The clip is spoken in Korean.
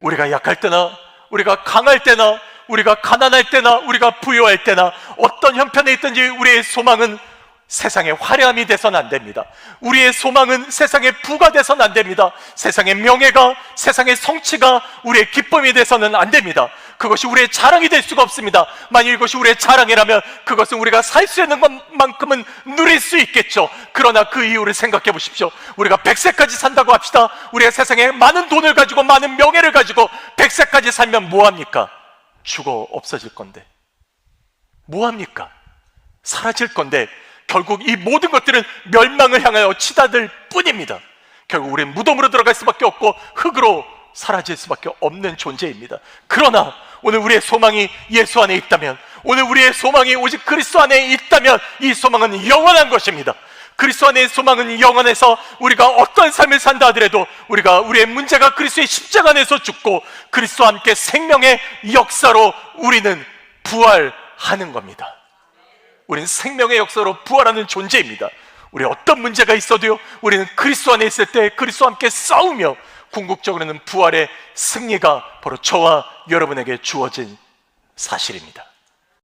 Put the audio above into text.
우리가 약할 때나 우리가 강할 때나 우리가 가난할 때나 우리가 부유할 때나 어떤 형편에 있든지 우리의 소망은 세상의 화려함이 돼서는 안 됩니다. 우리의 소망은 세상의 부가 돼서는 안 됩니다. 세상의 명예가, 세상의 성취가 우리의 기쁨이 돼서는 안 됩니다. 그것이 우리의 자랑이 될 수가 없습니다. 만일 이것이 우리의 자랑이라면 그것은 우리가 살 수 있는 것만큼은 누릴 수 있겠죠. 그러나 그 이유를 생각해 보십시오. 우리가 100세까지 산다고 합시다. 우리가 세상에 많은 돈을 가지고 많은 명예를 가지고 100세까지 살면 뭐합니까? 죽어 없어질 건데. 뭐합니까? 사라질 건데 결국 이 모든 것들은 멸망을 향하여 치닫을 뿐입니다. 결국 우리는 무덤으로 들어갈 수밖에 없고 흙으로 사라질 수밖에 없는 존재입니다. 그러나 오늘 우리의 소망이 예수 안에 있다면 오늘 우리의 소망이 오직 그리스도 안에 있다면 이 소망은 영원한 것입니다. 그리스도 안의 소망은 영원해서 우리가 어떤 삶을 산다 하더라도 우리가 우리의 문제가 그리스도의 십자가 안에서 죽고 그리스도와 함께 생명의 역사로 우리는 부활하는 겁니다. 우리는 생명의 역사로 부활하는 존재입니다. 우리 어떤 문제가 있어도요, 우리는 그리스도 안에 있을 때 그리스도와 함께 싸우며 궁극적으로는 부활의 승리가 바로 저와 여러분에게 주어진 사실입니다.